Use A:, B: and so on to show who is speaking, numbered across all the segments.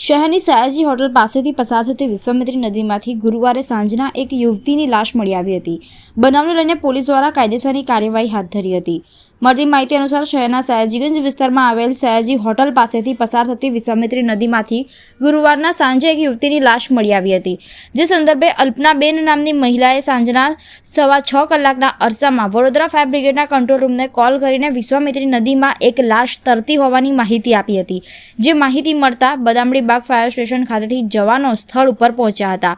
A: શહેરની સયાજી હોટલ પાસેથી પસાર થતી વિશ્વામિત્રી નદીમાંથી ગુરુવારે સાંજના એક યુવતીની લાશ મળી આવી હતી. બનાવને લઈને પોલીસ દ્વારા કાયદેસરની કાર્યવાહી હાથ ધરી હતી. મળતી માહિતી અનુસાર શહેરના સયાજીગંજ વિસ્તારમાં આવેલ સયાજી હોટલ પાસેથી પસાર થતી વિશ્વામિત્રી નદીમાંથી ગુરુવારના સાંજે એક યુવતીની લાશ મળી આવી હતી. જે સંદર્ભે અલ્પનાબેન નામની મહિલાએ સાંજના સવા છ કલાકના અરસામાં વડોદરા ફાયર બ્રિગેડના કંટ્રોલ રૂમને કોલ કરીને વિશ્વામિત્રી નદીમાં એક લાશ તરતી હોવાની માહિતી આપી હતી. જે માહિતી મળતા બદામડી બાગ ફાયર સ્ટેશન ખાતેથી જવાનો સ્થળ ઉપર પહોંચ્યા હતા.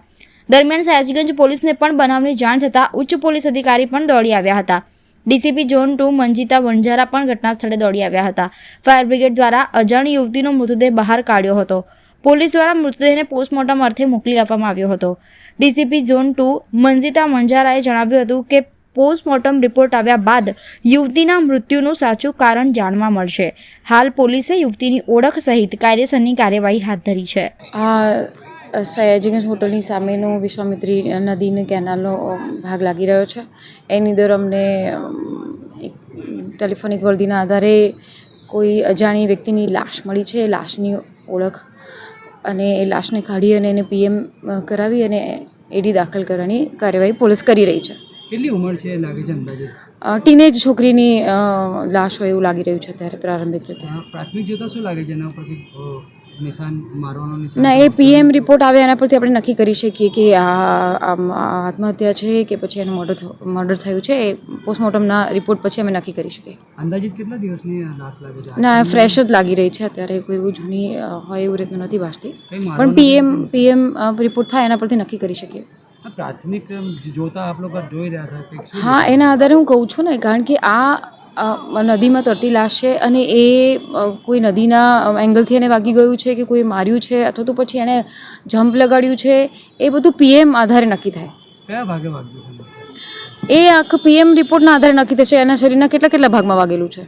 A: દરમિયાન સયાજીગંજ પોલીસને પણ બનાવની જાણ થતાં ઉચ્ચ પોલીસ અધિકારી પણ દોડી આવ્યા હતા. DCP zone two Manjita Vanzara પણ ઘટના સ્થળે દોડી આવ્યા હતા. ફાયર બ્રિગેડ દ્વારા અજાણી યુવતીનો મૃતદેહ બહાર કાઢ્યો હતો. પોલીસ દ્વારા મૃતદેહને પોસ્ટમોર્ટમ અર્થે મોકલી આપવામાં આવ્યો હતો. ડીસીપી ઝોન ટુ મંજીતા વણઝારાએ જણાવ્યું હતું કે, પોસ્ટમોર્ટમ રિપોર્ટ આવ્યા બાદ યુવતીના મૃત્યુનું સાચું કારણ જાણવા મળશે. હાલ પોલીસે યુવતીની ઓળખ સહિત કાયદેસરની કાર્યવાહી હાથ ધરી છે.
B: આ સયાજીગંજ હોટલની સામેનો વિશ્વામિત્રી નદીને કેનાલનો ભાગ લાગી રહ્યો છે. એની અંદર અમને એક ટેલિફોનિક વર્દીના આધારે કોઈ અજાણી વ્યક્તિની લાશ મળી છે. એ લાશની ઓળખ અને એ લાશને કાઢી અને એને પીએમ કરાવી અને એડી દાખલ કરવાની કાર્યવાહી પોલીસ કરી રહી છે.
C: કેટલી ઉંમર છે લાગે છે અંદાજે?
B: ટીનેજ છોકરીની લાશ હોય એવું લાગી રહ્યું છે અત્યારે પ્રારંભિક રીતે.
C: પ્રાથમિક જોતા શું લાગે છે એના ઉપરથી અ, નિશાન મારવાનો નિશાન
B: ના એ પીએમ રિપોર્ટ આવે એના પરથી આપણે નક્કી કરી શકીએ કે આ આત્મહત્યા છે કે પછી એનું મર્ડર મર્ડર થયું છે એ પોસ્ટમોર્ટમના રિપોર્ટ પછી અમે નક્કી કરી શકીએ.
C: અંદાજિત કેટલા દિવસની લાશ લાગે છે?
B: ના ફ્રેશ જ લાગી રહી છે અત્યારે કોઈ એવું જૂની હોય એવું રીતનું નથી વાંચતી પણ પીએમ પીએમ રિપોર્ટ થાય એના પરથી નક્કી કરી શકીએ.
C: પ્રાથમિક જોતા આપ લોકો જોઈ રહ્યા હતા
B: હા એના આધારે હું કહું છું ને કારણ કે આ નદીમાં તરતી લાશ છે અને એ કોઈ નદીના એંગલથી એને વાગી ગયું છે કે કોઈ માર્યું છે અથવા તો પછી એને જમ્પ લગાડ્યું છે એ બધું પીએમ આધારે નક્કી થાય.
C: કયા ભાગે વાગ્યું
B: એ આખું પીએમ રિપોર્ટના આધારે નક્કી થશે એના શરીરના કેટલા કેટલા ભાગમાં વાગેલું છે?